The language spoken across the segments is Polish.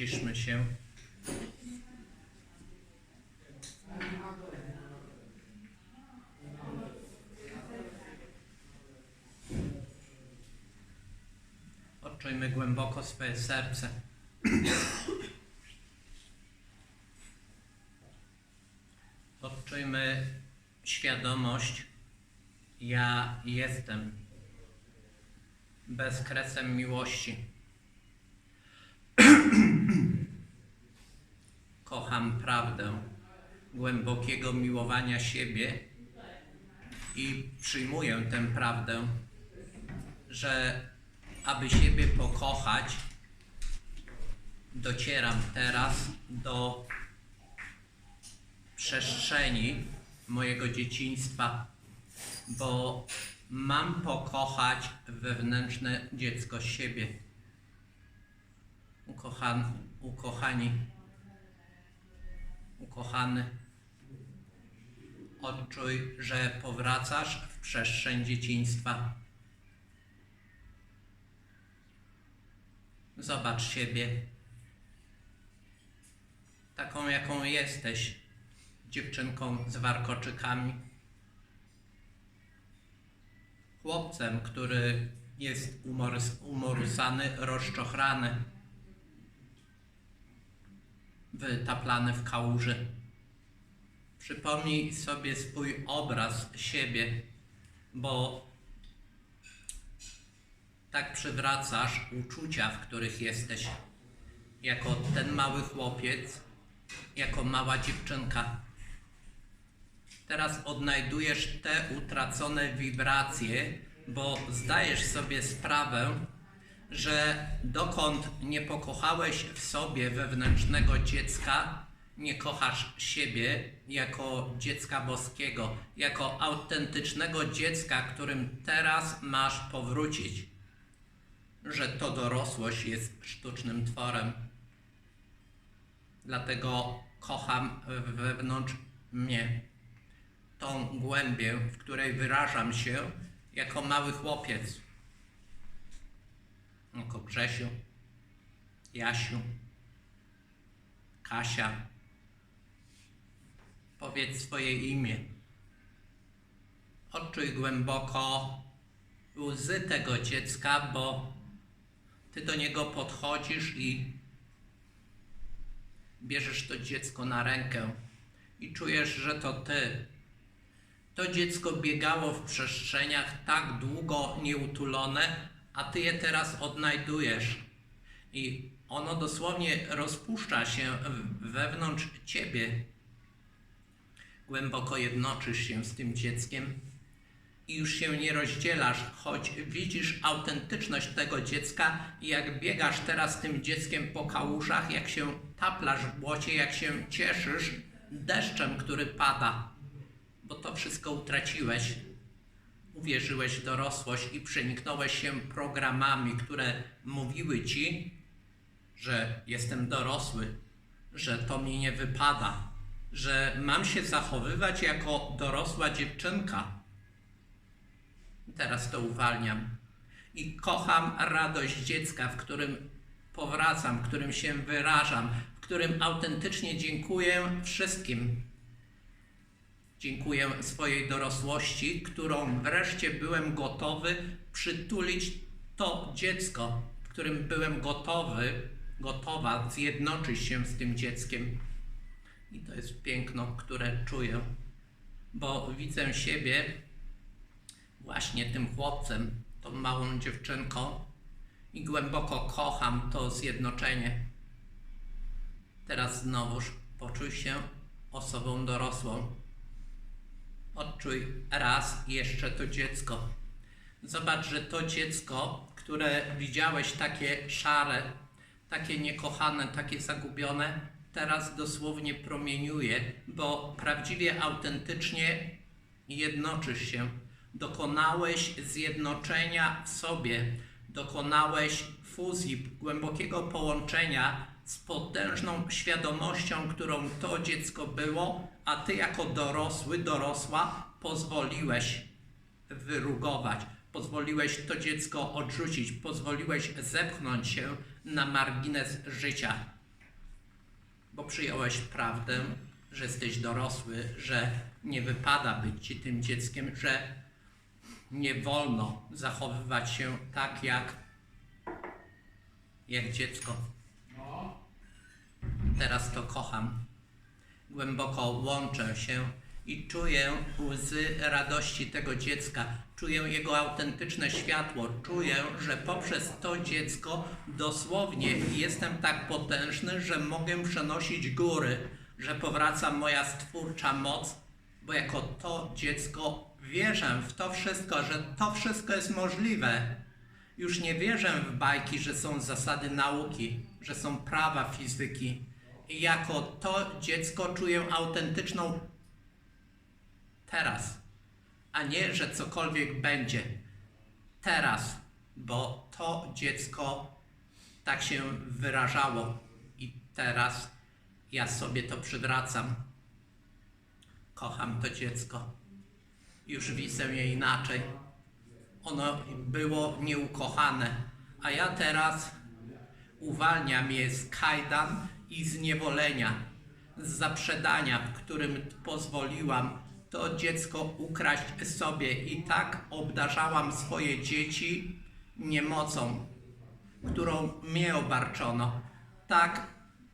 Uciszmy się. Odczujmy głęboko swoje serce. Odczujmy świadomość, ja jestem bezkresem miłości. Kocham prawdę głębokiego miłowania siebie i przyjmuję tę prawdę, że aby siebie pokochać, docieram teraz do przestrzeni mojego dzieciństwa, bo mam pokochać wewnętrzne dziecko siebie. Ukochan, ukochani, ukochany, odczuj, że powracasz w przestrzeń dzieciństwa. Zobacz siebie taką, jaką jesteś, dziewczynką z warkoczykami chłopcem, który jest umorys, umorusany, rozczochrany, wytaplany w kałuży. Przypomnij sobie swój obraz siebie, bo tak przywracasz uczucia, w których jesteś, jako ten mały chłopiec, jako mała dziewczynka. Teraz odnajdujesz te utracone wibracje, bo zdajesz sobie sprawę, że dokąd nie pokochałeś w sobie wewnętrznego dziecka, nie kochasz siebie jako dziecka boskiego, jako autentycznego dziecka, którym teraz masz powrócić. Że to dorosłość jest sztucznym tworem. Dlatego kocham wewnątrz mnie tą głębię, w której wyrażam się jako mały chłopiec. Jako Grzesiu, Jasiu, Kasia. Powiedz swoje imię. Odczuj głęboko łzy tego dziecka, bo ty do niego podchodzisz i bierzesz to dziecko na rękę i czujesz, że to ty to dziecko biegało w przestrzeniach tak długo nieutulone, a ty je teraz odnajdujesz. I ono dosłownie rozpuszcza się wewnątrz ciebie. Głęboko jednoczysz się z tym dzieckiem i już się nie rozdzielasz, choć widzisz autentyczność tego dziecka i jak biegasz teraz tym dzieckiem po kałużach, jak się taplasz w błocie, jak się cieszysz deszczem, który pada bo to wszystko utraciłeś. Uwierzyłeś dorosłość i przeniknąłeś się programami, które mówiły ci, że jestem dorosły, że to mi nie wypada, że mam się zachowywać jako dorosła dziewczynka. Teraz to uwalniam i kocham radość dziecka, w którym powracam, w którym się wyrażam, w którym autentycznie dziękuję wszystkim Dziękuję swojej dorosłości, którą wreszcie byłem gotowy przytulić to dziecko, którym byłem gotowy, gotowa zjednoczyć się z tym dzieckiem. I to jest piękno, które czuję, bo widzę siebie właśnie tym chłopcem, tą małą dziewczynką i głęboko kocham to zjednoczenie. Teraz znowuż poczuj się osobą dorosłą Odczuj raz jeszcze to dziecko. Zobacz, że to dziecko, które widziałeś takie szare, takie niekochane, takie zagubione, teraz dosłownie promieniuje, bo prawdziwie, autentycznie jednoczysz się. Dokonałeś zjednoczenia w sobie, dokonałeś fuzji, głębokiego połączenia z potężną świadomością, którą to dziecko było, a ty jako dorosły, dorosła pozwoliłeś wyrugować, pozwoliłeś to dziecko odrzucić, pozwoliłeś zepchnąć się na margines życia. bo przyjąłeś prawdę, że jesteś dorosły, że nie wypada być ci tym dzieckiem, że nie wolno zachowywać się tak jak, jak dziecko. Teraz to kocham. Głęboko łączę się i czuję łzy radości tego dziecka. Czuję jego autentyczne światło. Czuję, że poprzez to dziecko dosłownie jestem tak potężny, że mogę przenosić góry, że powraca moja stwórcza moc, bo jako to dziecko wierzę w to wszystko, że to wszystko jest możliwe. Już nie wierzę w bajki, że są zasady nauki, że są prawa fizyki. Jako to dziecko czuję autentyczną teraz, a nie, że cokolwiek będzie. Teraz, bo to dziecko tak się wyrażało i teraz ja sobie to przywracam. Kocham to dziecko. Już widzę je inaczej. Ono było nieukochane, a ja teraz uwalniam je z kajdan i zniewolenia, z zaprzedania, w którym pozwoliłam to dziecko ukraść sobie i tak obdarzałam swoje dzieci niemocą, którą mnie obarczono. Tak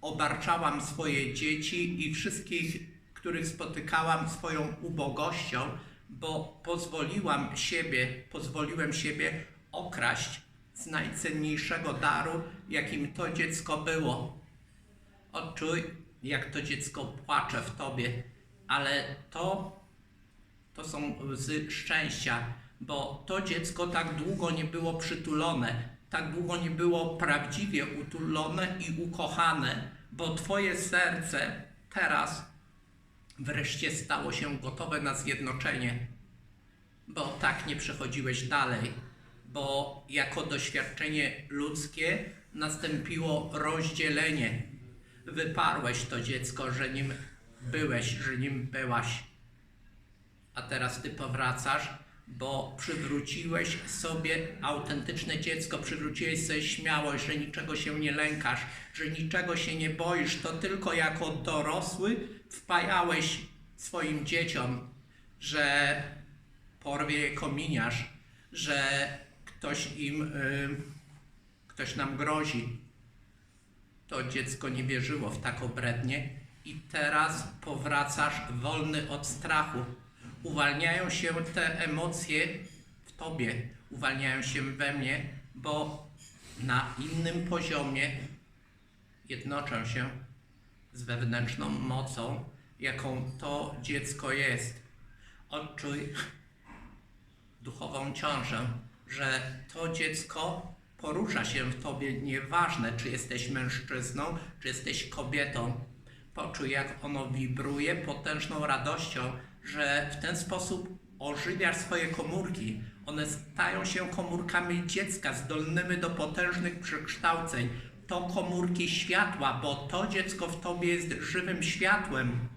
obarczałam swoje dzieci i wszystkich, których spotykałam swoją ubogością, bo pozwoliłam siebie, pozwoliłem siebie okraść z najcenniejszego daru, jakim to dziecko było. Odczuj, jak to dziecko płacze w tobie, ale to, to są łzy szczęścia, bo to dziecko tak długo nie było przytulone, tak długo nie było prawdziwie utulone i ukochane, bo twoje serce teraz wreszcie stało się gotowe na zjednoczenie, bo tak nie przechodziłeś dalej, bo jako doświadczenie ludzkie nastąpiło rozdzielenie. Wyparłeś to dziecko, że nim byłeś, że nim byłaś, a teraz ty powracasz, bo przywróciłeś sobie autentyczne dziecko, przywróciłeś sobie śmiałość, że niczego się nie lękasz, że niczego się nie boisz, to tylko jako dorosły wpajałeś swoim dzieciom, że porwie je kominiarz, że ktoś im, y, ktoś nam grozi. To dziecko nie wierzyło w tak obrednie i teraz powracasz wolny od strachu. Uwalniają się te emocje w tobie, uwalniają się we mnie, bo na innym poziomie jednoczę się z wewnętrzną mocą, jaką to dziecko jest. Odczuj duchową ciążę, że to dziecko porusza się w tobie, nieważne czy jesteś mężczyzną, czy jesteś kobietą. Poczuj, jak ono wibruje potężną radością, że w ten sposób ożywiasz swoje komórki. One stają się komórkami dziecka, zdolnymi do potężnych przekształceń. To komórki światła, bo to dziecko w tobie jest żywym światłem.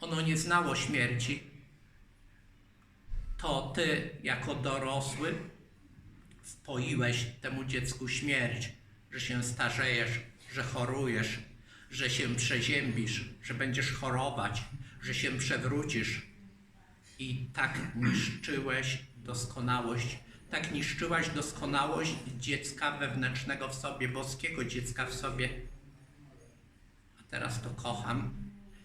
Ono nie znało śmierci. To ty, jako dorosły, wpoiłeś temu dziecku śmierć, że się starzejesz, że chorujesz, że się przeziębisz, że będziesz chorować, że się przewrócisz. I tak niszczyłeś doskonałość, tak niszczyłaś doskonałość dziecka wewnętrznego w sobie, boskiego dziecka w sobie. A teraz to kocham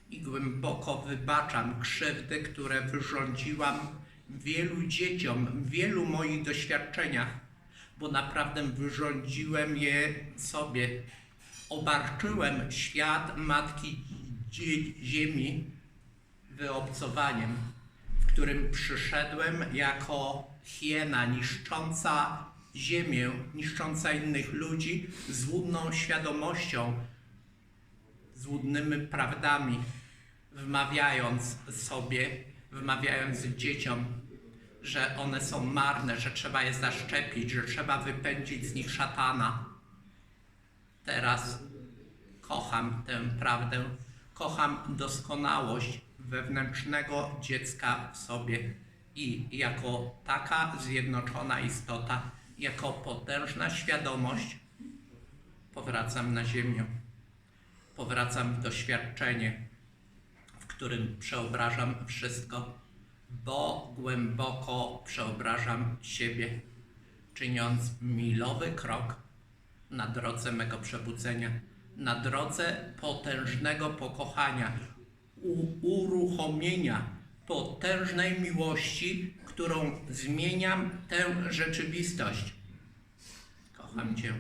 i głęboko wybaczam krzywdy, które wyrządziłam wielu dzieciom, wielu moich doświadczeniach, bo naprawdę wyrządziłem je sobie. Obarczyłem świat Matki Ziemi wyobcowaniem, w którym przyszedłem jako hiena niszcząca ziemię, niszcząca innych ludzi, złudną świadomością, złudnymi prawdami, wmawiając sobie, wmawiając dzieciom, że one są marne, że trzeba je zaszczepić, że trzeba wypędzić z nich szatana. Teraz kocham tę prawdę, kocham doskonałość wewnętrznego dziecka w sobie i jako taka zjednoczona istota, jako potężna świadomość powracam na ziemię. powracam w doświadczenie, w którym przeobrażam wszystko, bo głęboko przeobrażam siebie, czyniąc milowy krok na drodze mego przebudzenia, na drodze potężnego pokochania, uruchomienia potężnej miłości, którą zmieniam tę rzeczywistość. Kocham Cię.